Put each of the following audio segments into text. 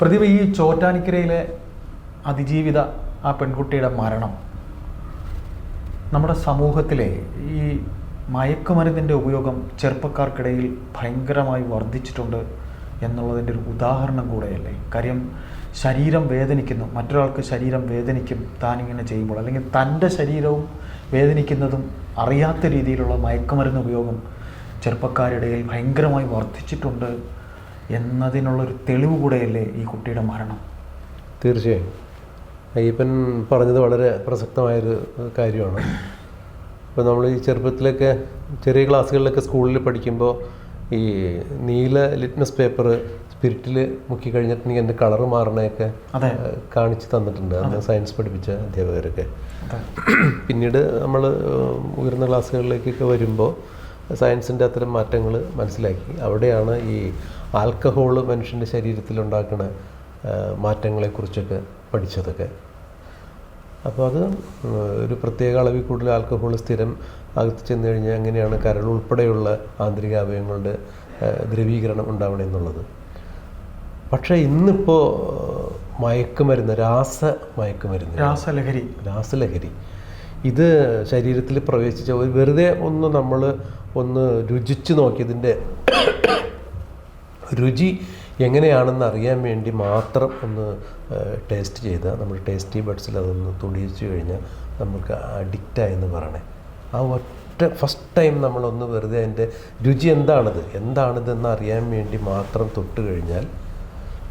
പ്രതിഭ ഈ ചോറ്റാനിക്കരയിലെ അതിജീവിത ആ പെൺകുട്ടിയുടെ മരണം നമ്മുടെ സമൂഹത്തിലെ ഈ മയക്കുമരുന്നിന്റെ ഉപയോഗം ചെറുപ്പക്കാർക്കിടയിൽ ഭയങ്കരമായി വർദ്ധിച്ചിട്ടുണ്ട് എന്നുള്ളതിന്റെ ഒരു ഉദാഹരണം കൂടെയല്ലേ? കാര്യം ശരീരം വേദനിക്കുന്നു. മറ്റൊരാൾക്ക് ശരീരം വേദനിക്കും താനിങ്ങനെ ചെയ്യുമ്പോൾ. അല്ലെങ്കിൽ തന്റെ ശരീരവും വേദനിക്കുന്നതും അറിയാത്ത രീതിയിലുള്ള മയക്കുമരുന്ന് ഉപയോഗം ചെറുപ്പക്കാരിടയിൽ ഭയങ്കരമായി വർദ്ധിച്ചിട്ടുണ്ട് എന്നതിനുള്ളൊരു തെളിവ് കൂടെയല്ലേ ഈ കുട്ടിയുടെ മരണം? തീർച്ചയായും. അയ്യപ്പൻ പറഞ്ഞത് വളരെ പ്രസക്തമായൊരു കാര്യമാണ്. ഇപ്പോൾ നമ്മൾ ഈ ചെറുപ്പത്തിലൊക്കെ ചെറിയ ക്ലാസ്സുകളിലൊക്കെ സ്കൂളിൽ പഠിക്കുമ്പോൾ ഈ നീല ലിറ്റ്മസ് പേപ്പർ സ്പിരിറ്റിൽ മുക്കി കഴിഞ്ഞിട്ട് കഴിഞ്ഞിട്ടുണ്ടെങ്കിൽ എന്റെ കളറ് മാറണയൊക്കെ കാണിച്ച് തന്നിട്ടുണ്ട് അന്ന് സയൻസ് പഠിപ്പിച്ച അധ്യാപകരൊക്കെ. പിന്നീട് നമ്മൾ ഉയർന്ന ക്ലാസ്സുകളിലേക്കൊക്കെ വരുമ്പോൾ സയൻസിന്റെ അത്തരം മാറ്റങ്ങൾ മനസ്സിലാക്കി. അവിടെയാണ് ഈ ആൽക്കഹോൾ മനുഷ്യന്റെ ശരീരത്തിൽ ഉണ്ടാക്കുന്ന മാറ്റങ്ങളെക്കുറിച്ചൊക്കെ പഠിച്ചതൊക്കെ. അപ്പോൾ അത് ഒരു പ്രത്യേക അളവിൽ കൂടുതൽ ആൽക്കഹോൾ സ്ഥിരം അകത്ത് ചെന്ന് കഴിഞ്ഞാൽ എങ്ങനെയാണ് കരൾ ഉൾപ്പെടെയുള്ള ആന്തരിക അവയവങ്ങളുടെ ദ്രവീകരണം ഉണ്ടാവണമെന്നുള്ളത് പക്ഷേ ഇന്നിപ്പോൾ മയക്കുമരുന്ന് രാസ മയക്കുമരുന്ന്. രാസലഹരി. രാസലഹരി. ഇത് ശരീരത്തിൽ പ്രവേശിച്ച വെറുതെ ഒന്ന് നമ്മൾ ഒന്ന് രുചിച്ച് നോക്കിയതിന്റെ രുചി എങ്ങനെയാണെന്ന് അറിയാൻ വേണ്ടി മാത്രം ഒന്ന് ടേസ്റ്റ് ചെയ്താൽ നമ്മൾ ടേസ്റ്റി ബഡ്സിൽ അതൊന്ന് തുടിയിച്ചു കഴിഞ്ഞാൽ നമുക്ക് അഡിക്റ്റായെന്ന് പറയണേ. ആ ഒറ്റ ഫസ്റ്റ് ടൈം നമ്മളൊന്ന് വെറുതെ അതിന്റെ രുചി എന്താണിത്? എന്താണിതെന്ന് അറിയാൻ വേണ്ടി മാത്രം തൊട്ട് കഴിഞ്ഞാൽ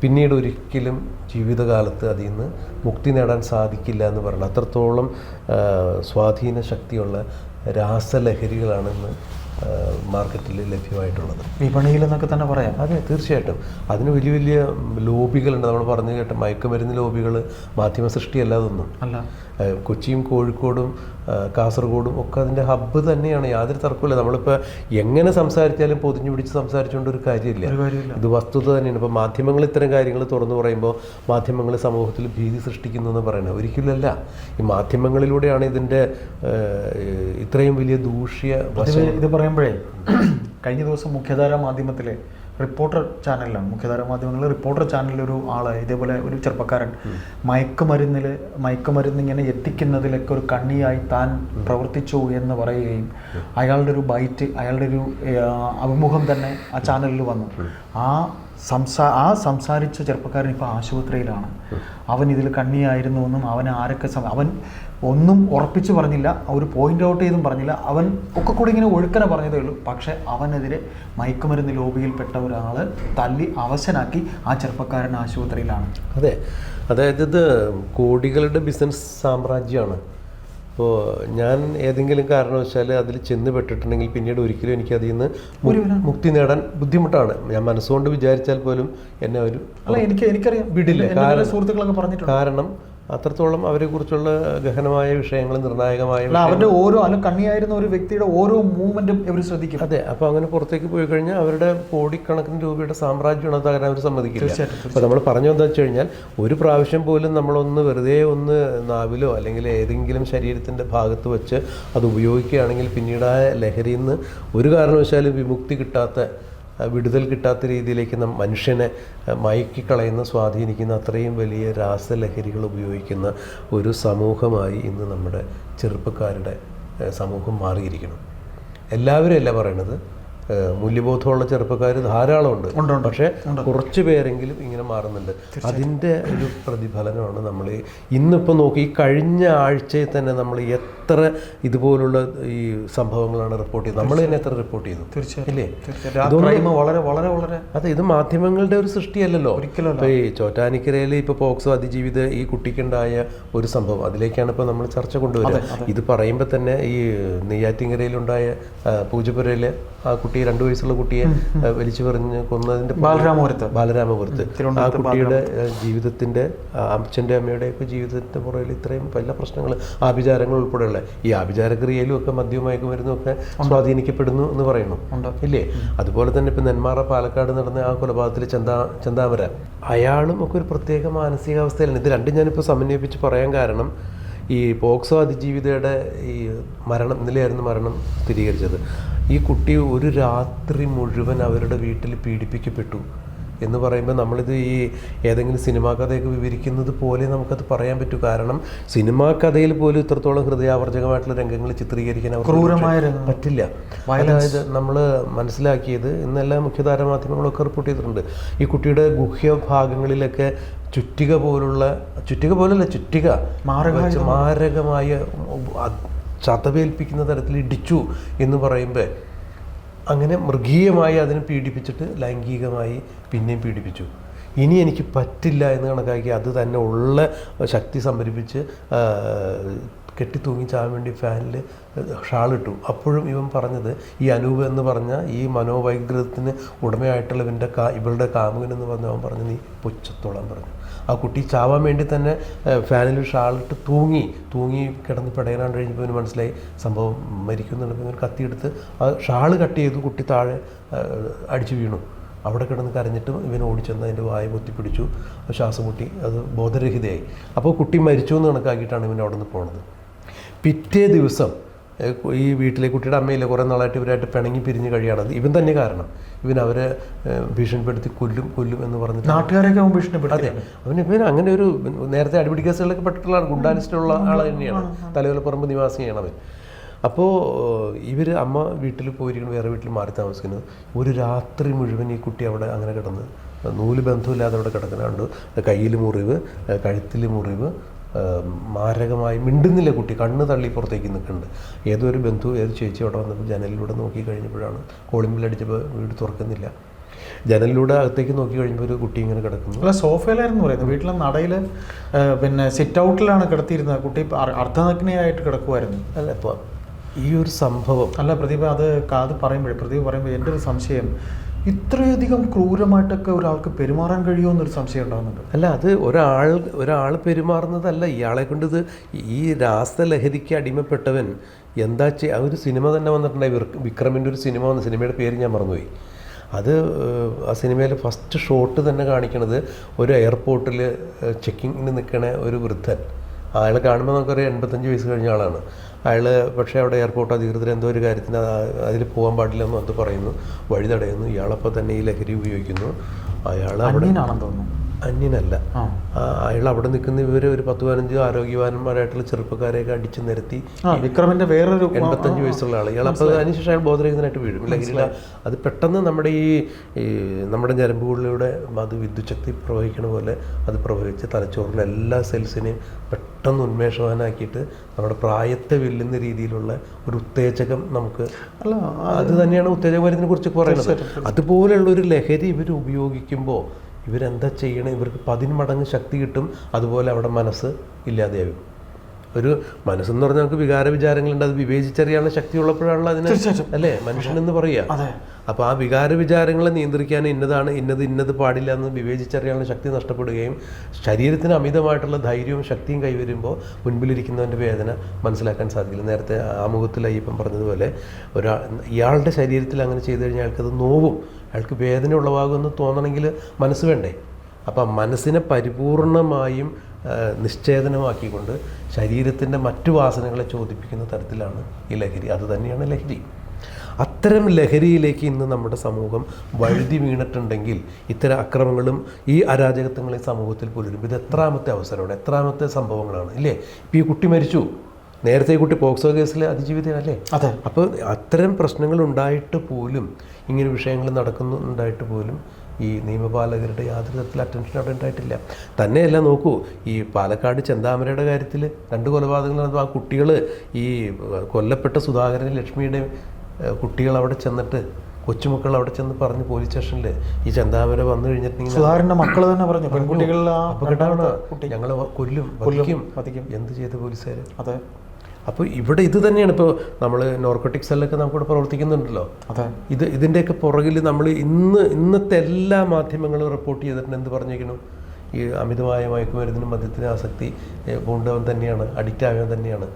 പിന്നീട് ഒരിക്കലും ജീവിതകാലത്ത് അതിൽ നിന്ന് മുക്തി നേടാൻ സാധിക്കില്ല എന്ന് പറയണം. അത്രത്തോളം സ്വാധീന ശക്തിയുള്ള രാസലഹരികളാണ് ഇന്ന് ആ, മാർക്കറ്റിൽ ലഭ്യമായിട്ടുള്ളത്. വിപണിയിൽ എന്നൊക്കെ തന്നെ പറയാം. അതെ തീർച്ചയായിട്ടും. അതിന് വലിയ വലിയ ലോബികളുണ്ട്. നമ്മൾ പറഞ്ഞു കേട്ട മയക്കുമരുന്ന് ലോബികൾ മാധ്യമ സൃഷ്ടിയല്ല അതൊന്നും അല്ല കൊച്ചിയും കോഴിക്കോടും കാസർഗോഡും ഒക്കെ അതിന്റെ ഹബ്ബ് തന്നെയാണ്. യാതൊരു തർക്കമില്ല നമ്മളിപ്പോൾ എങ്ങനെ സംസാരിച്ചാലും പൊതിഞ്ഞു പിടിച്ച് സംസാരിച്ചുകൊണ്ട് ഒരു കാര്യമില്ല. ഇത് വസ്തുത തന്നെയാണ്. ഇപ്പോൾ മാധ്യമങ്ങൾ ഇത്തരം കാര്യങ്ങൾ തുറന്നു പറയുമ്പോൾ മാധ്യമങ്ങൾ സമൂഹത്തിൽ ഭീതി സൃഷ്ടിക്കുന്നു എന്ന് പറയുന്നത് ഒരിക്കലല്ല ഈ മാധ്യമങ്ങളിലൂടെയാണ് ഇതിന്റെ ഇത്രയും വലിയ ദൂഷ്യ ഇത് പറയുമ്പോഴേ കഴിഞ്ഞ ദിവസം മുഖ്യധാര മാധ്യമത്തിലെ റിപ്പോർട്ടർ ചാനലിലാണ് മുഖ്യധാര മാധ്യമങ്ങളിൽ റിപ്പോർട്ടർ ചാനലിൽ ഒരു ആൾ ഇതേപോലെ ഒരു ചെറുപ്പക്കാരൻ മയക്കുമരുന്നിൽ മയക്കുമരുന്ന് ഇങ്ങനെ എത്തിക്കുന്നതിലൊക്കെ ഒരു കണ്ണിയായി താൻ പ്രവർത്തിച്ചു എന്ന് പറയുകയും അയാളുടെ ഒരു ബൈറ്റ് അയാളുടെ ഒരു അഭിമുഖം തന്നെ ആ ചാനലിൽ വന്നു. ആ സംസാ ആ സംസാരിച്ച ചെറുപ്പക്കാരൻ ഇപ്പോൾ ആശുപത്രിയിലാണ്. അവൻ ഇതിൽ കണ്ണിയായിരുന്നു എന്നും അവൻ ആരൊക്കെ അവൻ ഒന്നും ഉറപ്പിച്ച് പറഞ്ഞില്ല ഒരു പോയിന്റ് ഔട്ട് ചെയ്തും പറഞ്ഞില്ല. അവൻ ഒക്കെ കൂടി ഇങ്ങനെ ഒഴുക്കനെ പറഞ്ഞതേ ഉള്ളൂ. പക്ഷേ അവനെതിരെ മയക്കുമരുന്ന് ലോബിയിൽപ്പെട്ട ഒരാൾ തല്ലി അവശനാക്കി ആ ചെറുപ്പക്കാരൻ ആശുപത്രിയിലാണ്. അതെ. അതായത് ഇത് കോടികളുടെ ബിസിനസ് സാമ്രാജ്യമാണ്. അപ്പോൾ ഞാൻ ഏതെങ്കിലും കാരണവശാൽ അതിൽ ചെന്ന് പെട്ടിട്ടുണ്ടെങ്കിൽ പിന്നീട് ഒരിക്കലും എനിക്ക് അതിൽ നിന്ന് മുക്തി നേടാൻ ബുദ്ധിമുട്ടാണ്. ഞാൻ മനസ്സുകൊണ്ട് വിചാരിച്ചാൽ പോലും എന്നെ ഒരു അല്ല എനിക്ക് എനിക്കറിയാം. വിടില്ല. സുഹൃത്തുക്കളൊക്കെ പറഞ്ഞിട്ടുണ്ട്. കാരണം അത്രത്തോളം അവരെ കുറിച്ചുള്ള ഗഹനമായ വിഷയങ്ങൾ നിർണായകമായ അവരുടെ ഓരോ അല്ല കണ്ണിയായിരുന്ന ഒരു വ്യക്തിയുടെ ഓരോ മൂവ്മെന്റും ഇവർ ശ്രദ്ധിക്കും. അതെ അപ്പോൾ അങ്ങനെ പുറത്തേക്ക് പോയി കഴിഞ്ഞാൽ അവരുടെ കോടിക്കണക്കിന് രൂപയുടെ സാമ്രാജ്യമാണ് തകരാൻ അവർ സമ്മതിക്കില്ല. അപ്പൊ അപ്പോൾ നമ്മൾ പറഞ്ഞു എന്താ വെച്ച് കഴിഞ്ഞാൽ ഒരു പ്രാവശ്യം പോലും നമ്മളൊന്ന് വെറുതെ ഒന്ന് നാവിലോ അല്ലെങ്കിൽ ഏതെങ്കിലും ശരീരത്തിന്റെ ഭാഗത്ത് വെച്ച് അത് ഉപയോഗിക്കുകയാണെങ്കിൽ പിന്നീട് ആ ലഹരിയിൽ നിന്ന് ഒരു കാരണവശാലും വിമുക്തി കിട്ടാത്ത വിടുതൽ കിട്ടാത്ത രീതിയിലേക്ക് നം മനുഷ്യനെ മയക്കിക്കളയുന്ന സ്വാധീനിക്കുന്ന അത്രയും വലിയ രാസലഹരികൾ ഉപയോഗിക്കുന്ന ഒരു സമൂഹമായി ഇന്ന് നമ്മുടെ ചെറുപ്പക്കാരുടെ സമൂഹം മാറിയിരിക്കണം എല്ലാവരും അല്ല പറയണത്? മൂല്യബോധമുള്ള ചെറുപ്പക്കാർ ധാരാളമുണ്ട്. പക്ഷേ കുറച്ച് പേരെങ്കിലും ഇങ്ങനെ മാറുന്നുണ്ട്. അതിന്റെ ഒരു പ്രതിഫലനമാണ് നമ്മൾ ഇന്നിപ്പോൾ നോക്കി ഈ കഴിഞ്ഞ ആഴ്ചയിൽ തന്നെ നമ്മൾ എത്ര ഇതുപോലുള്ള ഈ സംഭവങ്ങളാണ് റിപ്പോർട്ട് ചെയ്തത്. നമ്മൾ തന്നെ എത്ര റിപ്പോർട്ട് ചെയ്തു. ഇല്ലേ? വളരെ വളരെ വളരെ അതെ ഇത് മാധ്യമങ്ങളുടെ ഒരു സൃഷ്ടിയല്ലല്ലോ. ഒരിക്കലും ഈ ചോറ്റാനിക്കരയിൽ ഇപ്പോൾ പോക്സോ അതിജീവിത ഈ കുട്ടിക്കുണ്ടായ ഒരു സംഭവം. അതിലേക്കാണ് ഇപ്പോൾ നമ്മൾ ചർച്ച കൊണ്ടുവരുന്നത് ഇത് പറയുമ്പോൾ തന്നെ ഈ നെയ്യാറ്റിങ്കരയിലുണ്ടായ പൂജപ്പുരയിലെ ആ കുട്ടി രണ്ടു വയസ്സുള്ള കുട്ടിയെ വലിച്ചു പറഞ്ഞ് കൊന്നതിന്റെ ബാലരാമപുരത്ത്. ബാലരാമപുരത്ത്. ആ കുട്ടിയുടെ ജീവിതത്തിന്റെ അച്ഛന്റെ അമ്മയുടെ ഒക്കെ ജീവിതത്തിന്റെ പുറകിൽ ഇത്രയും പല പ്രശ്നങ്ങൾ ആഭിചാരങ്ങൾ ഉൾപ്പെടെയുള്ള ഈ ആഭിചാരക്രിയയിലും ഒക്കെ മദ്യവും മയക്കുമരുന്നും ഒക്കെ സ്വാധീനിക്കപ്പെടുന്നു എന്ന് പറയുന്നു. ഇല്ലേ? അതുപോലെ തന്നെ ഇപ്പം നെന്മാറ പാലക്കാട് നടന്ന ആ കൊലപാതകത്തിൽ ചന്താ ചന്താമര. അയാളും ഒക്കെ ഒരു പ്രത്യേക മാനസികാവസ്ഥയിലാണ്. ഇത് രണ്ടും ഞാനിപ്പോൾ സമന്വയിപ്പിച്ച് പറയാൻ കാരണം ഈ പോക്സോ അതിജീവിതയുടെ ഈ മരണം ഇന്നലെയായിരുന്നു മരണം സ്ഥിരീകരിച്ചത്. ഈ കുട്ടി ഒരു രാത്രി മുഴുവൻ അവരുടെ വീട്ടിൽ പീഡിപ്പിക്കപ്പെട്ടു എന്ന് പറയുമ്പോൾ നമ്മളിത് ഈ ഏതെങ്കിലും സിനിമാ കഥയൊക്കെ വിവരിക്കുന്നത് പോലെ നമുക്കത് പറയാൻ പറ്റൂ. കാരണം സിനിമാ കഥയിൽ പോലും ഇത്രത്തോളം ഹൃദയാവർജകമായിട്ടുള്ള രംഗങ്ങൾ ചിത്രീകരിക്കാൻ ക്രൂരമായ. പറ്റില്ല. അതായത് നമ്മൾ മനസ്സിലാക്കിയത് ഇന്നെല്ലാം മുഖ്യധാര മാധ്യമങ്ങളൊക്കെ റിപ്പോർട്ട് ചെയ്തിട്ടുണ്ട്. ഈ കുട്ടിയുടെ ഗുഹ്യ ഭാഗങ്ങളിലൊക്കെ ചുറ്റിക പോലുള്ള ചുറ്റിക പോലല്ല ചുറ്റിക മാരകമായ ചതവേൽപ്പിക്കുന്ന തരത്തിൽ ഇടിച്ചു എന്ന് പറയുമ്പോൾ അങ്ങനെ മൃഗീയമായി അതിനെ പീഡിപ്പിച്ചിട്ട് ലൈംഗികമായി പിന്നെയും പീഡിപ്പിച്ചു. ഇനി എനിക്ക് പറ്റില്ല എന്ന് കണക്കാക്കി അത് തന്നെ ഉള്ള ശക്തി സംഭരിപ്പിച്ച് കെട്ടിത്തൂങ്ങി കെട്ടി തൂങ്ങി ചാവാൻ വേണ്ടി ഫാനിൽ ഷാളിട്ടു. അപ്പോഴും ഇവൻ പറഞ്ഞത് ഈ അനൂപ് എന്ന് പറഞ്ഞ ഈ മനോവൈകൃതത്തിന് ഉടമയായിട്ടുള്ള ഇവന്റെ കാ ഇവളുടെ കാമുകൻ എന്ന് പറഞ്ഞ അവൻ പറഞ്ഞു നീ പുച്ഛത്തോളം പറഞ്ഞു. ആ കുട്ടി ചാവാൻ വേണ്ടി തന്നെ ഫാനിൽ ഷാളിട്ട് തൂങ്ങി തൂങ്ങി കിടന്ന് പിടയാനാണ്ട് കഴിഞ്ഞപ്പോൾ ഇവന് മനസ്സിലായി. സംഭവം മരിക്കുന്നുണ്ട്. ഇവൻ കത്തിയെടുത്ത് ആ ഷാൾ കട്ട് ചെയ്തു കുട്ടി താഴെ അടിച്ചു വീണു. അവിടെ കിടന്ന് കരഞ്ഞിട്ട് ഇവൻ ഓടിച്ചെന്ന് അതിന്റെ വായ പൊത്തിപ്പിടിച്ചു. ശ്വാസം മുട്ടി അത് ബോധരഹിതയായി. അപ്പോൾ കുട്ടി മരിച്ചു എന്ന് കണക്കാക്കിയിട്ടാണ് ഇവൻ അവിടെ നിന്ന് പോണത്. പിറ്റേ ദിവസം ഈ വീട്ടിലെ കുട്ടിയുടെ അമ്മയില്ല കുറേ നാളായിട്ട് ഇവരായിട്ട് പിണങ്ങി പിരിഞ്ഞ് കഴിയാണ്. ഇവൻ തന്നെ കാരണം. ഇവൻ അവരെ ഭീഷണിപ്പെടുത്തി കൊല്ലും കൊല്ലും എന്ന് പറഞ്ഞിട്ട് നാട്ടുകാരൊക്കെ അവൻ ഭീഷണിപ്പെടുത്തി. അതെ. അവൻ ഇവൻ അങ്ങനെ ഒരു നേരത്തെ അടിപിടി കേസുകളിലൊക്കെ പെട്ടിട്ടുള്ള ആൾ, ഗുണ്ടാലിസ്റ്റുള്ള ആൾ തന്നെയാണ്. തലയോലപ്പറമ്പ് നിവാസിയാണ് അവൻ. അപ്പോൾ ഇവർ അമ്മ വീട്ടിൽ പോയിരിക്കണം വേറെ വീട്ടിൽ മാറി താമസിക്കുന്നത് ഒരു രാത്രി മുഴുവൻ ഈ കുട്ടി അവിടെ അങ്ങനെ കിടന്ന് നൂൽ ബന്ധമില്ലാതെ അവിടെ കിടക്കുന്നുണ്ട്. കയ്യിൽ മുറിവ് കഴുത്തിൽ മുറിവ് മാരകമായി മിണ്ടുന്നില്ല കുട്ടി. കണ്ണ് തള്ളി പുറത്തേക്ക് നിൽക്കുന്നുണ്ട്. ഏതോ ഒരു ബന്ധു ഏത് ചേച്ചി അവിടെ വന്നപ്പോൾ ജനലിലൂടെ നോക്കി കഴിഞ്ഞപ്പോഴാണ് കോളിംഗ് ബില്ലടിച്ചപ്പോൾ വീട് തുറക്കുന്നില്ല. ജനലിലൂടെ അകത്തേക്ക് നോക്കി കഴിഞ്ഞപ്പോൾ ഒരു കുട്ടി ഇങ്ങനെ കിടക്കുന്നു. അല്ല സോഫയിലായിരുന്നു പറയുന്നത്. വീട്ടിലെ നടയിൽ പിന്നെ സിറ്റ് ഔട്ടിലാണ് കിടത്തിയിരുന്നത്. കുട്ടി അർദ്ധനഗ്നയായിട്ട് കിടക്കുമായിരുന്നു അല്ല ഇപ്പോൾ ഈ ഒരു സംഭവം അല്ല പ്രദീപ് അത് കാത് പറയുമ്പോഴേ പ്രദീപ് പറയുമ്പോൾ എന്റെ ഒരു സംശയം. ഇത്രയധികം ക്രൂരമായിട്ടൊക്കെ ഒരാൾക്ക് പെരുമാറാൻ കഴിയുമോ എന്നൊരു സംശയം ഉണ്ടാകുന്നുണ്ട് അല്ല അത് ഒരാൾ ഒരാൾ പെരുമാറുന്നതല്ല ഇയാളെ കൊണ്ട് ഈ രാസലഹരിക്ക് അടിമപ്പെട്ടവൻ എന്താ ചെയ്യുക ഒരു സിനിമ തന്നെ വന്നിട്ടുണ്ടായി വിക്രമിന്റെ ഒരു സിനിമ വന്ന സിനിമയുടെ പേര് ഞാൻ മറന്നുപോയി. അത് ആ സിനിമയിലെ ഫസ്റ്റ് ഷോട്ട് തന്നെ കാണിക്കണത് ഒരു എയർപോർട്ടിൽ ചെക്കിങ്ങിന് നിൽക്കണ ഒരു വൃദ്ധൻ. അയാളെ കാണുമ്പോൾ നമുക്കൊരു എൺപത്തഞ്ച് വയസ്സ് കഴിഞ്ഞ ആളാണ്. അയാൾ പക്ഷേ അവിടെ എയർപോർട്ട് അധികൃതർ എന്തോ ഒരു കാര്യത്തിന് അതിൽ പോകാൻ പാടില്ലെന്ന് അത് പറയുന്നു. വഴി തടയുന്നു. ഇയാളപ്പോൾ തന്നെ ഈ ലഹരി ഉപയോഗിക്കുന്നു. അയാൾ അവിടെ തോന്നുന്നു. അന്യനല്ല. അയാൾ അവിടെ നിൽക്കുന്ന ഇവർ ഒരു പത്ത് പതിനഞ്ച് ആരോഗ്യവാന്മാരായിട്ടുള്ള ചെറുപ്പക്കാരെയൊക്കെ അടിച്ചു നിരത്തി വിക്രമിന്റെ വേറൊരു എൺപത്തഞ്ച് വയസ്സുള്ള ആൾ ഇയാൾ അപ്പോൾ അതിനുശേഷം അയാൾ ബോധരഹിതനായിട്ട് വീഴും. അല്ലെങ്കിൽ അത് പെട്ടെന്ന് നമ്മുടെ ഈ ഈ നമ്മുടെ ഞരമ്പുകളിലൂടെ അത് വിദ്യുച്ഛക്തി പ്രവഹിക്കണ പോലെ അത് പ്രവഹിച്ച് തലച്ചോറിലെ എല്ലാ സെൽസിനെയും പെട്ടെന്ന് ഉന്മേഷവാനാക്കിയിട്ട് നമ്മുടെ പ്രായത്തെ വെല്ലുന്ന രീതിയിലുള്ള ഒരു ഉത്തേജകം നമുക്ക് അല്ല അത് തന്നെയാണ് ഉത്തേജക മരുന്നിനെ കുറിച്ച് പറയുന്നത്. അതുപോലെയുള്ള ഒരു ലഹരി ഇവർ ഉപയോഗിക്കുമ്പോൾ ഇവരെന്താ ചെയ്യണം? ഇവർക്ക് പതിന്മടങ്ങ് ശക്തി കിട്ടും. അതുപോലെ അവിടെ മനസ്സ് ഇല്ലാതെയാകും. ഒരു മനസ്സെന്ന് പറഞ്ഞാൽ നമുക്ക് വികാര വിചാരങ്ങളുണ്ട് അത് വിവേചിച്ചറിയാനുള്ള ശക്തി ഉള്ളപ്പോഴാണല്ലോ അതിന്. അല്ലേ? മനുഷ്യനെന്ന് പറയുക അപ്പൊ അപ്പോൾ ആ വികാര വിചാരങ്ങളെ നിയന്ത്രിക്കാൻ ഇന്നതാണ് ഇന്നത് ഇന്നത് പാടില്ല എന്ന് വിവേചിച്ചറിയാനുള്ള ശക്തി നഷ്ടപ്പെടുകയും ശരീരത്തിന് അമിതമായിട്ടുള്ള ധൈര്യവും ശക്തിയും കൈവരുമ്പോൾ മുൻപിലിരിക്കുന്നവന്റെ വേദന മനസ്സിലാക്കാൻ സാധിക്കില്ല. നേരത്തെ ആമുഖത്തിൽ അയ്യപ്പൻ പറഞ്ഞതുപോലെ ഒരാൾ ഇയാളുടെ ശരീരത്തിൽ അങ്ങനെ ചെയ്തു കഴിഞ്ഞാൽ അയാൾക്കത് നോവും. അയാൾക്ക് വേദന ഉളവാകുമെന്ന് തോന്നണമെങ്കിൽ മനസ്സ് വേണ്ടേ? അപ്പം മനസ്സിനെ പരിപൂർണമായും നിശ്ചേതനമാക്കിക്കൊണ്ട് ശരീരത്തിന്റെ മറ്റു വാസനകളെ ചോദിപ്പിക്കുന്ന തരത്തിലാണ് ഈ ലഹരി. അത് തന്നെയാണ് ലഹരി. അത്തരം ലഹരിയിലേക്ക് ഇന്ന് നമ്മുടെ സമൂഹം വഴുതി വീണിട്ടുണ്ടെങ്കിൽ ഇത്തരം അക്രമങ്ങളും ഈ അരാജകത്വങ്ങളും സമൂഹത്തിൽ പുലരും. ഇത് എത്രാമത്തെ അവസരമാണ് എത്രാമത്തെ സംഭവങ്ങളാണ് ഇല്ലേ? ഇപ്പോൾ ഈ കുട്ടി മരിച്ചു. നേരത്തെ ഈ കുട്ടി പോക്സോ കേസിലെ അതിജീവിതയല്ലേ അതെ. അപ്പോൾ അത്തരം പ്രശ്നങ്ങൾ ഉണ്ടായിട്ട് പോലും ഇങ്ങനെ വിഷയങ്ങൾ നടക്കുന്നുണ്ടായിട്ട് പോലും ഈ നിയമപാലകരുടെ യാതൊരു തരത്തിൽ അറ്റൻഷൻ അവിടെ ഉണ്ടായിട്ടില്ല. തന്നെയല്ല നോക്കൂ ഈ പാലക്കാട് ചെന്താമരയുടെ കാര്യത്തിൽ രണ്ട് കൊലപാതകങ്ങൾ നടന്നു. ആ കുട്ടികൾ ഈ കൊല്ലപ്പെട്ട സുധാകരൻ ലക്ഷ്മിയുടെ കുട്ടികൾ അവിടെ ചെന്നിട്ട് കൊച്ചുമക്കൾ അവിടെ ചെന്ന് പറഞ്ഞ് പോലീസ് സ്റ്റേഷനിൽ ഈ ചെന്താമര വന്നു കഴിഞ്ഞിട്ടുണ്ടെങ്കിൽ മക്കൾ തന്നെ പറഞ്ഞു. പെൺകുട്ടികളിൽ ആ അപകടമാണ് കുട്ടി. ഞങ്ങൾ കൊല്ലും കൊല്ലും. എന്ത് ചെയ്ത് പോലീസുകാർ അതെ. അപ്പോൾ ഇവിടെ ഇത് തന്നെയാണ് ഇപ്പോൾ നമ്മൾ നോർക്കോട്ടിക് സെല്ലൊക്കെ നമുക്കിവിടെ പ്രവർത്തിക്കുന്നുണ്ടല്ലോ. അതെ. ഇത് ഇതിന്റെയൊക്കെ പുറകിൽ നമ്മൾ ഇന്ന് ഇന്നത്തെ എല്ലാ മാധ്യമങ്ങളും റിപ്പോർട്ട് ചെയ്തിട്ടുണ്ട്. എന്ത് പറഞ്ഞിരിക്കണം ഈ അമിതമായ മയക്കുമരുന്നിനും മദ്യത്തിനും ആസക്തി പൂണ്ടവൻ തന്നെയാണ് അഡിക്റ്റ് ആയവൻ തന്നെയാണ്.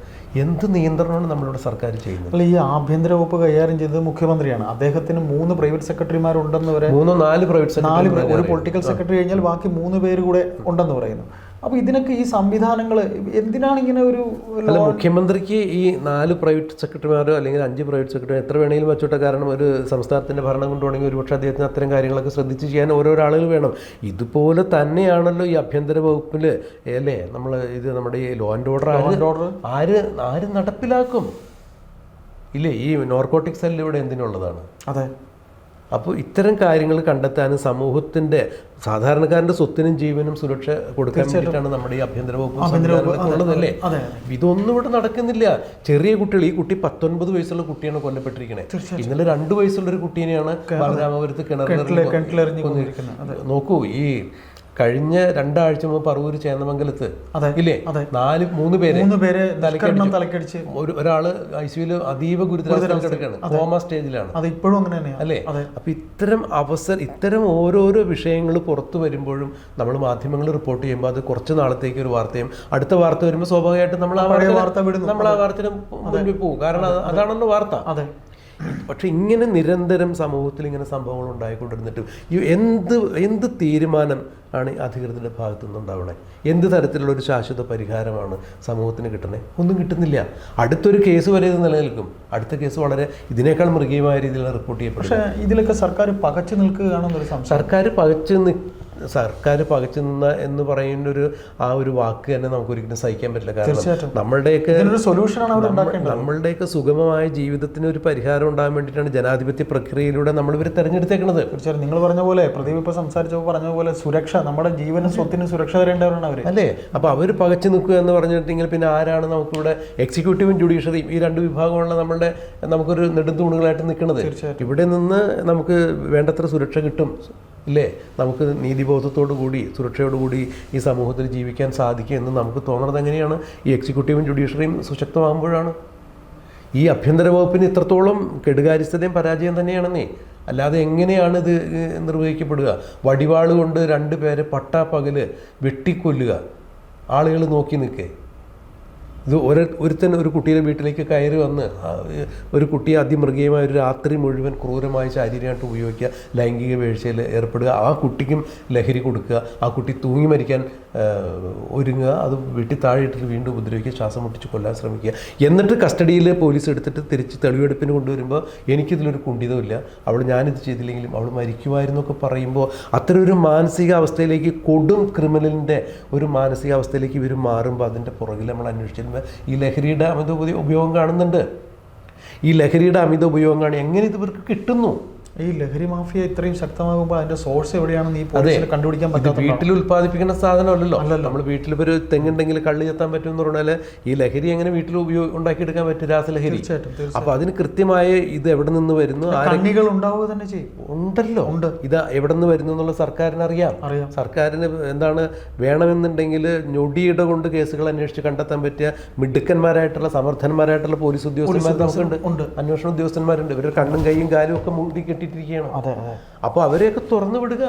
എന്ത് നിയന്ത്രണമാണ് നമ്മളിവിടെ സർക്കാർ ചെയ്യുന്നത്? അല്ല ഈ ആഭ്യന്തര വകുപ്പ് കൈകാര്യം ചെയ്തത് മുഖ്യമന്ത്രിയാണ്. അദ്ദേഹത്തിന് മൂന്ന് പ്രൈവറ്റ് സെക്രട്ടറിമാരുണ്ടെന്ന് വരെ മൂന്നോ നാല് പ്രൈവറ്റ് നാല് ഒരു പൊളിറ്റിക്കൽ സെക്രട്ടറി കഴിഞ്ഞാൽ ബാക്കി മൂന്ന് പേര് കൂടെ ഉണ്ടെന്ന് പറയുന്നു. അപ്പോൾ ഇതിനൊക്കെ ഈ സംവിധാനങ്ങൾ എന്തിനാണ് ഇങ്ങനെ ഒരു അല്ല മുഖ്യമന്ത്രിക്ക് ഈ നാല് പ്രൈവറ്റ് സെക്രട്ടറിമാരോ അല്ലെങ്കിൽ അഞ്ച് പ്രൈവറ്റ് സെക്രട്ടറി എത്ര വേണമെങ്കിലും വെച്ചോട്ടെ. കാരണം ഒരു സംസ്ഥാനത്തിന്റെ ഭരണം കൊണ്ടുപോകണമെങ്കിൽ ഒരുപക്ഷെ അദ്ദേഹത്തിന് അത്തരം കാര്യങ്ങളൊക്കെ ശ്രദ്ധിച്ച് ചെയ്യാൻ ഓരോരോ ആളുകൾ വേണം. ഇതുപോലെ തന്നെയാണല്ലോ ഈ ആഭ്യന്തര വകുപ്പിൽ അല്ലേ? നമ്മൾ ഇത് നമ്മുടെ ഈ ലോ ആൻഡ് ഓർഡർ ആര് order. ആര് ആര് നടപ്പിലാക്കും? ഇല്ലേ ഈ നോർക്കോട്ടിക് സെല്ല് ഇവിടെ എന്തിനുള്ളതാണ്? അതെ. അപ്പോൾ ഇത്തരം കാര്യങ്ങൾ കണ്ടെത്താനും സമൂഹത്തിന്റെ സാധാരണക്കാരന്റെ സ്വത്തിനും ജീവനും സുരക്ഷ കൊടുക്കാൻ വേണ്ടിയിട്ടാണ് നമ്മുടെ ഈ ആഭ്യന്തര വകുപ്പ് ഉള്ളതല്ലേ ഇതൊന്നും ഇവിടെ നടക്കുന്നില്ല. ചെറിയ കുട്ടികൾ ഈ കുട്ടി പത്തൊൻപത് വയസ്സുള്ള കുട്ടിയാണ് കൊല്ലപ്പെട്ടിരിക്കുന്നത് ഇന്നലെ രണ്ട് വയസ്സുള്ള ഒരു കുട്ടീനെയാണ് ബാലരാമപുരത്ത് കിണറിൽ നോക്കൂ ഈ കഴിഞ്ഞ രണ്ടാഴ്ച മുമ്പ് പറവൂര് ചേന്നമംഗലത്ത് ഇല്ലേ? നാല് മൂന്ന് പേര് മൂന്ന് പേര് തലക്കടിച്ച്. ഒരു ഒരാൾ ഐ സിയുൽ അതീവ ഗുരുതരാണ് കോമ സ്റ്റേജിലാണ്. അത് ഇപ്പോഴും അങ്ങനെ തന്നെയാണ് അല്ലേ? അപ്പൊ ഇത്തരം അവസരം ഇത്തരം ഓരോരോ വിഷയങ്ങൾ പുറത്തു വരുമ്പോഴും നമ്മൾ മാധ്യമങ്ങൾ റിപ്പോർട്ട് ചെയ്യുമ്പോൾ അത് കുറച്ച് നാളത്തേക്ക് ഒരു വാർത്തയും അടുത്ത വാർത്ത വരുമ്പോൾ സ്വാഭാവികമായിട്ടും നമ്മൾ ആ വാർത്ത വിടും നമ്മൾ ആ വാർത്തയിലും മുൻപിൽ പോകും. കാരണം അത്. അതാണല്ലോ വാർത്ത. പക്ഷെ ഇങ്ങനെ നിരന്തരം സമൂഹത്തിൽ ഇങ്ങനെ സംഭവങ്ങൾ ഉണ്ടായിക്കൊണ്ടിരുന്നിട്ടും ഈ എന്ത് എന്ത് തീരുമാനം ആണ് അധികൃതരുടെ ഭാഗത്തു നിന്നുണ്ടാവണേ? എന്ത് തരത്തിലുള്ള ഒരു ശാശ്വത പരിഹാരമാണ് സമൂഹത്തിന് കിട്ടണേ ഒന്നും കിട്ടുന്നില്ല. അടുത്തൊരു കേസ് വരെ ഇത് നിലനിൽക്കും. അടുത്ത കേസ് വളരെ ഇതിനേക്കാൾ മൃഗീയമായ രീതിയിൽ റിപ്പോർട്ട് ചെയ്യപ്പെടും. പക്ഷേ ഇതിലൊക്കെ സർക്കാർ പകച്ചു നിൽക്കുകയാണെന്നൊരു സംശയം. സർക്കാർ പകച്ചു നി സർക്കാർ പകച്ചു നിന്ന എന്ന് പറയുന്ന ഒരു ആ ഒരു വാക്ക് തന്നെ നമുക്ക് ഒരിക്കലും സഹിക്കാൻ പറ്റില്ല. കാരണം തീർച്ചയായിട്ടും. നമ്മളുടെയൊക്കെ സൊല്യൂഷൻ നമ്മളുടെയൊക്കെ സുഗമമായ ജീവിതത്തിന് ഒരു പരിഹാരം ഉണ്ടാകാൻ വേണ്ടിയിട്ടാണ് ജനാധിപത്യ പ്രക്രിയയിലൂടെ നമ്മൾ ഇവർ തെരഞ്ഞെടുത്തേക്കുന്നത് തീർച്ചയായും നിങ്ങൾ പറഞ്ഞ പോലെ പ്രദീപ് ഇപ്പോൾ സംസാരിച്ചപ്പോൾ പറഞ്ഞ പോലെ സുരക്ഷ നമ്മുടെ ജീവനും സ്വത്തിനും സുരക്ഷ തരേണ്ടവരാണ് അവർ അല്ലേ? അപ്പോൾ അവർ പകച്ചു നിൽക്കുക എന്ന് പറഞ്ഞിട്ടുണ്ടെങ്കിൽ പിന്നെ ആരാണ് നമുക്കിവിടെ എക്സിക്യൂട്ടീവും ജുഡീഷ്യറിയും ഈ രണ്ട് വിഭാഗമുള്ള നമ്മളുടെ നമുക്കൊരു നെടുന്തൂണുകളായിട്ട് നിൽക്കുന്നത് തീർച്ചയായിട്ടും. ഇവിടെ നിന്ന് നമുക്ക് വേണ്ടത്ര സുരക്ഷ കിട്ടും. ഇല്ലേ നമുക്ക് നീതിബോധത്തോടു കൂടി സുരക്ഷയോടു കൂടി ഈ സമൂഹത്തിൽ ജീവിക്കാൻ സാധിക്കും എന്ന് നമുക്ക് തോന്നുന്നത് എങ്ങനെയാണ്? ഈ എക്സിക്യൂട്ടീവും ജുഡീഷ്യറിയും സുശക്തമാകുമ്പോഴാണ്. ഈ ആഭ്യന്തര വകുപ്പിന് ഇത്രത്തോളം കെടുകാര്യസ്ഥതയും പരാജയം തന്നെയാണെന്നേ. അല്ലാതെ എങ്ങനെയാണ് ഇത് നിർവഹിക്കപ്പെടുക? വടിവാൾ കൊണ്ട് രണ്ട് പേരെ പട്ടാപ്പകൽ വെട്ടിക്കൊല്ലുക. ആളുകൾ നോക്കി നിൽക്കേ. ഇത് ഒരു ഒരുത്തൻ ഒരു കുട്ടിയുടെ വീട്ടിലേക്ക് കയറി വന്ന് ഒരു കുട്ടിയെ അതിമൃഗീയമായ ഒരു രാത്രി മുഴുവൻ ക്രൂരമായ ശാരീരികമായിട്ട് ഉപയോഗിക്കുക ലൈംഗിക വീഴ്ചയിൽ ഏർപ്പെടുക ആ കുട്ടിക്കും ലഹരി കൊടുക്കുക ആ കുട്ടി തൂങ്ങി മരിക്കാൻ ഒരുങ്ങുക അത് വെട്ടി താഴെ വീണ്ടും ഉപദ്രവിക്കുക ശ്വാസം മുട്ടിച്ച് കൊല്ലാൻ ശ്രമിക്കുക. എന്നിട്ട് കസ്റ്റഡിയിൽ പോലീസ് എടുത്തിട്ട് തിരിച്ച് തെളിവെടുപ്പിന് കൊണ്ടുവരുമ്പോൾ എനിക്കിതിലൊരു കുണ്ഠിതമില്ല അവൾ ഞാനിത് ചെയ്തില്ലെങ്കിലും അവൾ മരിക്കുമായിരുന്നു ഒക്കെ പറയുമ്പോൾ അത്തരം ഒരു മാനസികാവസ്ഥയിലേക്ക് കൊടും ക്രിമിനലിന്റെ ഒരു മാനസികാവസ്ഥയിലേക്ക് ഇവർ മാറുമ്പോൾ അതിന്റെ പുറകിൽ നമ്മൾ അന്വേഷിച്ചിരുമ്പോൾ ഈ ലഹരിയുടെ അമിത ഉപയോഗം കാണുന്നുണ്ട്. ഈ ലഹരിയുടെ അമിത ഉപയോഗം കാണി എങ്ങനെ ഇത് ഇവർക്ക് കിട്ടുന്നു? ഈ ലഹരി മാഫിയ ഇത്രയും ശക്തമാകുമ്പോൾ അതിന്റെ സോഴ്സ് എവിടെയാണെന്ന് ഈ പോലീസിന് കണ്ടുപിടിക്കാൻ പറ്റും വീട്ടിൽ ഉൽപ്പാദിപ്പിക്കുന്ന സാധനമല്ലല്ലോ. നമ്മൾ വീട്ടിൽ ഒരു തെങ്ങുണ്ടെങ്കിൽ കള്ളി എത്താൻ പറ്റും എന്ന് പറഞ്ഞാൽ ഈ ലഹരി എങ്ങനെ വീട്ടിൽ ഉപയോഗം ഉണ്ടാക്കിയെടുക്കാൻ പറ്റും രാസലഹരി തീർച്ചയായിട്ടും തീർച്ചയായും അപ്പൊ അതിന് കൃത്യമായ ഇത് എവിടെ നിന്ന് വരുന്നു? കണ്ണികൾ ഉണ്ടാവുക തന്നെ ചെയ്യും. ഉണ്ടല്ലോ. ഉണ്ട്. ഇത് എവിടെ നിന്ന് വരുന്നു എന്നുള്ള സർക്കാരിന് അറിയാം. അറിയാം സർക്കാരിന് എന്താണ് വേണമെന്നുണ്ടെങ്കിൽ ഞൊടിയിട കൊണ്ട് കേസുകൾ അന്വേഷിച്ച് കണ്ടെത്താൻ പറ്റിയ മിടുക്കന്മാരായിട്ടുള്ള സമർത്ഥന്മാരായിട്ടുള്ള പോലീസ് ഉദ്യോഗസ്ഥന്മാർ നമുക്കുണ്ട്. ഉണ്ട്. അന്വേഷണ ഉദ്യോഗസ്ഥന്മാരുണ്ട്. ഇവരുടെ കണ്ണും കൈയും കാലും ഒക്കെ മൂടി കെട്ടിയിട്ടിരിക്കുകയാണ് അതെ അതെ. അപ്പോൾ അവരെയൊക്കെ തുറന്നു വിടുക.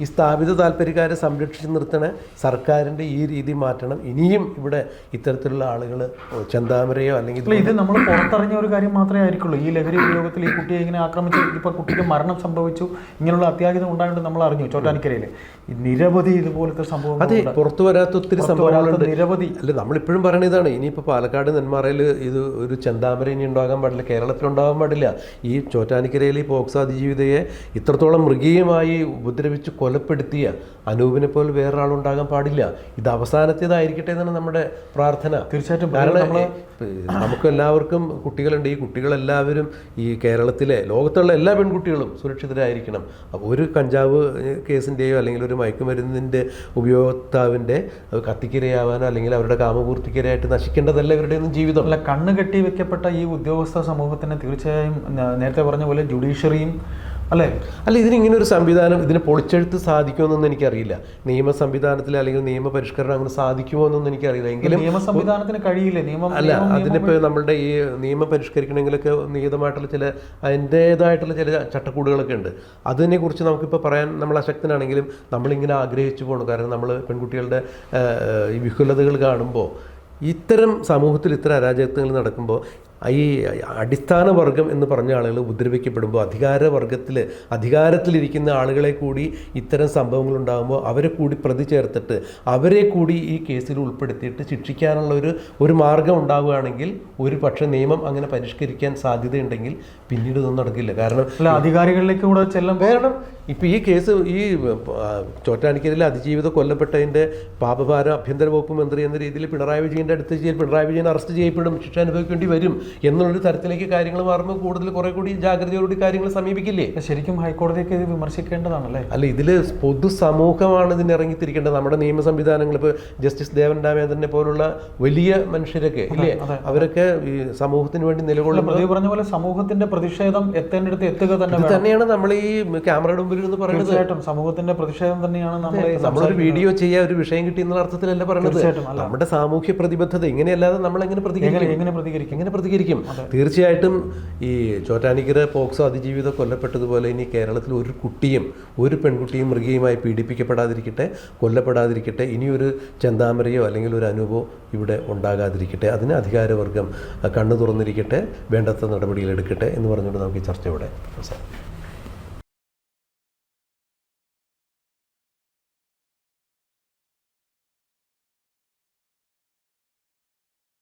ഈ സ്ഥാപിത താല്പര്യക്കാരെ സംരക്ഷിച്ച് നിർത്തണ സർക്കാരിന്റെ ഈ രീതി മാറ്റണം. ഇനിയും ഇവിടെ ഇത്തരത്തിലുള്ള ആളുകൾ ചെന്താമരയോ അല്ലെങ്കിൽ ഇത് നമ്മൾ പുറത്തറിഞ്ഞ ഒരു കാര്യം മാത്രമേ ആയിരിക്കുള്ളൂ. ഈ ലഹരി ഉപയോഗത്തിൽ ഈ കുട്ടിയെ ഇങ്ങനെ ആക്രമിച്ചു ഇപ്പൊ കുട്ടിക്ക് മരണം സംഭവിച്ചു ഇങ്ങനെയുള്ള അത്യാഹിതം ഉണ്ടായതുകൊണ്ട് നമ്മൾ അറിഞ്ഞു ചോറ്റാനിക്കരയിൽ നിരവധി ഇതുപോലത്തെ സംഭവം അതെ പുറത്തു വരാത്ത ഒത്തിരി സംഭവങ്ങളുണ്ട്. നിരവധി. അല്ല നമ്മളിപ്പോഴും പറയുന്നത് ഇതാണ്. ഇനിയിപ്പോൾ പാലക്കാട് നെന്മാറയിൽ ഇത് ഒരു ചെന്താമര ഇനി ഉണ്ടാകാൻ പാടില്ല കേരളത്തിൽ ഉണ്ടാകാൻ പാടില്ല. ഈ ചോറ്റാനിക്കരയിൽ ഈ പോക്സോ അതിജീവിതയെ ഇത്രത്തോളം മൃഗീയമായി ഉപദ്രവിച്ച് കൊലപ്പെടുത്തിയ അനൂപിനെ പോലെ വേറൊരാളുണ്ടാകാൻ പാടില്ല. ഇത് അവസാനത്തേതായിരിക്കട്ടെ എന്നാണ് നമ്മുടെ പ്രാർത്ഥന. തീർച്ചയായിട്ടും. കാരണം നമുക്ക് എല്ലാവർക്കും കുട്ടികളുണ്ട്. ഈ കുട്ടികളെല്ലാവരും ഈ കേരളത്തിലെ ലോകത്തുള്ള എല്ലാ പെൺകുട്ടികളും സുരക്ഷിതരായിരിക്കണം. അപ്പോൾ ഒരു കഞ്ചാവ് കേസിന്റെയോ അല്ലെങ്കിൽ ഒരു മയക്കുമരുന്നിന്റെ ഉപയോക്താവിന്റെ കത്തിക്കിരയാവാനോ അല്ലെങ്കിൽ അവരുടെ കാമപൂർത്തിക്കിരയായിട്ട് നശിക്കേണ്ടതല്ല ഇവരുടെയൊന്നും ജീവിതം. അല്ല കണ്ണ് കെട്ടി വെക്കപ്പെട്ട ഈ ഉദ്യോഗസ്ഥ സമൂഹത്തിന് തീർച്ചയായും നേരത്തെ പറഞ്ഞ പോലെ ജുഡീഷ്യറിയും അല്ലെ? അല്ല ഇതിന് ഇങ്ങനെ ഒരു സംവിധാനം ഇതിന് പൊളിച്ചെഴുത്ത് സാധിക്കുമെന്നൊന്നും എനിക്കറിയില്ല. നിയമ സംവിധാനത്തിൽ അല്ലെങ്കിൽ നിയമ പരിഷ്കരണം അങ്ങനെ സാധിക്കുമോ എന്നൊന്നും എനിക്കറിയില്ല. എങ്കിലും നിയമ സംവിധാനത്തിന് കഴിയില്ല. നിയമം അല്ല അതിനിപ്പോൾ നമ്മളുടെ ഈ നിയമം പരിഷ്കരിക്കണമെങ്കിലൊക്കെ നിയതമായിട്ടുള്ള ചില അതിന്റേതായിട്ടുള്ള ചില ചട്ടക്കൂടുകളൊക്കെ ഉണ്ട്. അതിനെക്കുറിച്ച് നമുക്കിപ്പോൾ പറയാൻ നമ്മൾ അശക്തനാണെങ്കിലും നമ്മളിങ്ങനെ ആഗ്രഹിച്ചു പോകണം കാരണം നമ്മൾ പെൺകുട്ടികളുടെ ഈ വിഹുലതകൾ കാണുമ്പോൾ ഇത്തരം സമൂഹത്തിൽ ഇത്തരം അരാജകത്വങ്ങൾ നടക്കുമ്പോൾ ഈ അടിസ്ഥാന വർഗം എന്ന് പറഞ്ഞ ആളുകൾ ഉപദ്രവിക്കപ്പെടുമ്പോൾ അധികാര വർഗത്തിൽ അധികാരത്തിലിരിക്കുന്ന ആളുകളെ കൂടി ഇത്തരം സംഭവങ്ങൾ ഉണ്ടാകുമ്പോൾ അവരെ കൂടി പ്രതി ചേർത്തിട്ട് അവരെ കൂടി ഈ കേസിൽ ഉൾപ്പെടുത്തിയിട്ട് ശിക്ഷിക്കാനുള്ള ഒരു ഒരു മാർഗം ഉണ്ടാവുകയാണെങ്കിൽ ഒരു പക്ഷേ നിയമം അങ്ങനെ പരിഷ്കരിക്കാൻ സാധ്യതയുണ്ടെങ്കിൽ പിന്നീട് ഇതൊന്നും നടക്കില്ല. കാരണം അധികാരികളിലേക്ക് കൂടെ ചെല്ലും കാരണം ഇപ്പോൾ ഈ കേസ് ഈ ആ, ചോറ്റാനിക്കരയിലെ അതിജീവിത കൊല്ലപ്പെട്ടതിന്റെ പാപഭാരം ആഭ്യന്തര വകുപ്പ് മന്ത്രി എന്ന രീതിയിൽ പിണറായി വിജയന്റെ അടുത്ത് പിണറായി വിജയൻ അറസ്റ്റ് ചെയ്യപ്പെടും ശിക്ഷ അനുഭവിക്കേണ്ടി വരും എന്നുള്ളൊരു തരത്തിലേക്ക് കാര്യങ്ങൾ മാറുമ്പോൾ കൂടുതൽ കുറേ കൂടി ജാഗ്രതയോടുകൂടി കാര്യങ്ങൾ സമീപിക്കില്ലേ? ശരിക്കും ഹൈക്കോടതിയൊക്കെ ഇത് വിമർശിക്കേണ്ടതാണല്ലേ? അല്ല ഇതിൽ പൊതുസമൂഹമാണ് ഇതിന് ഇറങ്ങിത്തിരിക്കേണ്ടത്. നമ്മുടെ നിയമ സംവിധാനങ്ങൾ ഇപ്പോൾ ജസ്റ്റിസ് ദേവൻ രാമേന്ദ്രനെ പോലുള്ള വലിയ മനുഷ്യരൊക്കെ ഇല്ലേ? അവരൊക്കെ ഈ സമൂഹത്തിന് വേണ്ടി നിലകൊള്ളുന്നത് പറഞ്ഞ പോലെ സമൂഹത്തിന്റെ പ്രതിഷേധം എത്തേണ്ടടുത്ത് എത്തുക തന്നെ. തന്നെയാണ് നമ്മൾ ഈ ക്യാമറയുടെ മുമ്പിൽ എന്ന് പറയുന്നത് തീർച്ചയായിട്ടും. സമൂഹത്തിന്റെ പ്രതിഷേധം തന്നെയാണ് നമ്മൾ നമ്മളൊരു വീഡിയോ ചെയ്യാൻ ഒരു വിഷയം കിട്ടി എന്നുള്ള അർത്ഥത്തിലല്ല പറയുന്നത് നമ്മുടെ സാമൂഹ്യ പ്രതിബദ്ധത ഇങ്ങനെയല്ലാതെ നമ്മൾ എങ്ങനെ പ്രതികരിക്കും? എങ്ങനെ പ്രതികരിക്കും? എങ്ങനെ പ്രതികരിക്കും? തീർച്ചയായിട്ടും ഈ ചോറ്റാനിക്കര പോക്സോ അതിജീവിത കൊല്ലപ്പെട്ടതുപോലെ ഇനി കേരളത്തിൽ ഒരു കുട്ടിയും ഒരു പെൺകുട്ടിയും മൃഗീയമായി പീഡിപ്പിക്കപ്പെടാതിരിക്കട്ടെ കൊല്ലപ്പെടാതിരിക്കട്ടെ ഇനിയൊരു ചെന്താമരയോ അല്ലെങ്കിൽ ഒരു അനുഭവം ഇവിടെ ഉണ്ടാകാതിരിക്കട്ടെ അതിന് അധികാരവർഗം കണ്ണു തുറന്നിരിക്കട്ടെ വേണ്ടത്ര നടപടികൾ എടുക്കട്ടെ എന്ന് പറഞ്ഞുകൊണ്ട് നമുക്ക് ഈ ചർച്ച ഇവിടെ അവസാനിപ്പിക്കാം.